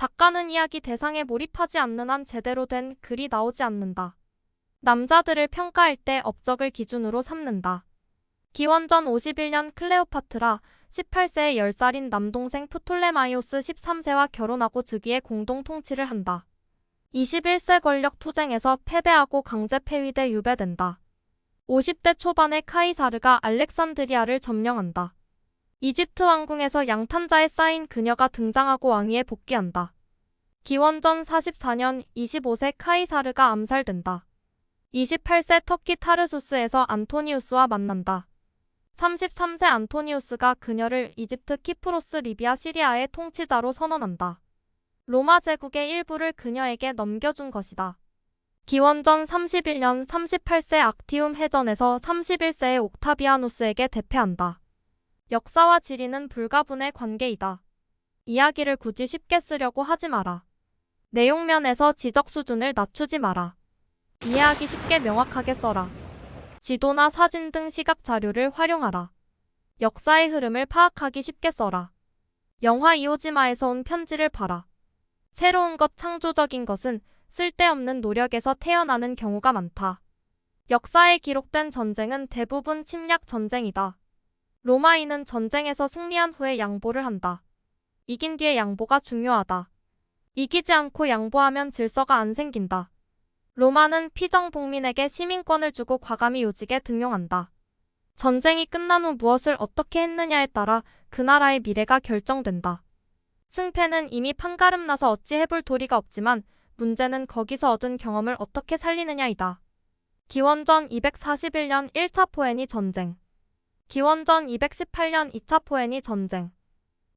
작가는 이야기 대상에 몰입하지 않는 한 제대로 된 글이 나오지 않는다. 남자들을 평가할 때 업적을 기준으로 삼는다. 기원전 51년 클레오파트라 18세의 10살인 남동생 프톨레마이오스 13세와 결혼하고 즉위의 공동 통치를 한다. 21세 권력 투쟁에서 패배하고 강제 폐위돼 유배된다. 50대 초반에 카이사르가 알렉산드리아를 점령한다. 이집트 왕궁에서 양탄자에 쌓인 그녀가 등장하고 왕위에 복귀한다. 기원전 44년 25세 카이사르가 암살된다. 28세 터키 타르수스에서 안토니우스와 만난다. 33세 안토니우스가 그녀를 이집트 키프로스 리비아 시리아의 통치자로 선언한다. 로마 제국의 일부를 그녀에게 넘겨준 것이다. 기원전 31년 38세 악티움 해전에서 31세의 옥타비아누스에게 대패한다. 역사와 지리는 불가분의 관계이다. 이야기를 굳이 쉽게 쓰려고 하지 마라. 내용면에서 지적 수준을 낮추지 마라. 이해하기 쉽게 명확하게 써라. 지도나 사진 등 시각 자료를 활용하라. 역사의 흐름을 파악하기 쉽게 써라. 영화 이오지마에서 온 편지를 봐라. 새로운 것 창조적인 것은 쓸데없는 노력에서 태어나는 경우가 많다. 역사에 기록된 전쟁은 대부분 침략 전쟁이다. 로마인은 전쟁에서 승리한 후에 양보를 한다. 이긴 뒤에 양보가 중요하다. 이기지 않고 양보하면 질서가 안 생긴다. 로마는 피정복민에게 시민권을 주고 과감히 요직에 등용한다. 전쟁이 끝난 후 무엇을 어떻게 했느냐에 따라 그 나라의 미래가 결정된다. 승패는 이미 판가름 나서 어찌 해볼 도리가 없지만 문제는 거기서 얻은 경험을 어떻게 살리느냐이다. 기원전 241년 1차 포에니 전쟁 기원전 218년 2차 포에니 전쟁